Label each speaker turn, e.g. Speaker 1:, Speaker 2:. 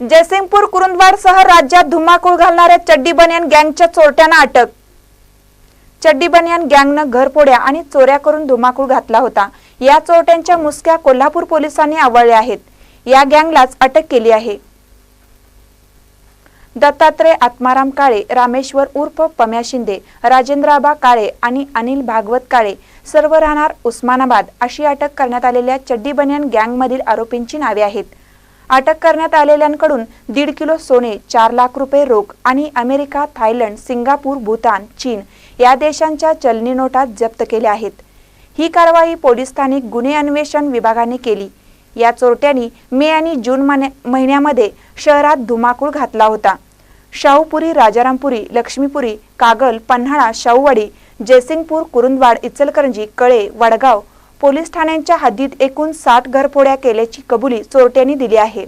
Speaker 1: जयसिंगपूर कुरुंदवाडसह राज्यात धुमाकूळ घालणाऱ्या चड्डी बनियान गँगच्या चोरट्यांना अटक. चड्डी बनियान गँगनं घरपोड्या आणि चोऱ्या करून धुमाकूळ घातला होता. या चोरट्यांच्या मुसक्या कोल्हापूर पोलिसांनी आवळल्या आहेत. या गँगलाच अटक केली आहे. दत्तात्रय आत्माराम काळे रामेश्वर उर्फ पम्या शिंदे राजेंद्राबा काळे आणि अनिल भागवत काळे सर्व राहणार उस्मानाबाद अशी अटक करण्यात आलेल्या चड्डी बनियान गँगमधील आरोपींची नावे आहेत. अटक करण्यात आलेल्यांकडून दीड किलो सोने चार लाख रुपये रोख आणि अमेरिका थायलंड सिंगापूर भूतान चीन या देशांच्या चलनी नोटा जप्त केल्या आहेत. ही कारवाई पोलीस स्थानिक गुन्हे अन्वेषण विभागाने केली. या चोरट्यांनी मे आणि जून महिन्यामध्ये शहरात धुमाकूळ घातला होता. शाहूपुरी राजारामपुरी लक्ष्मीपुरी कागल पन्हाळा शाहूवाडी जयसिंगपूर कुरुंदवाड इचलकरंजी कळे वडगाव पोलीस ठाण्यांच्या हद्दीत एकूण साठ घरफोड्या केल्याची कबुली चोरट्यांनी दिली आहे.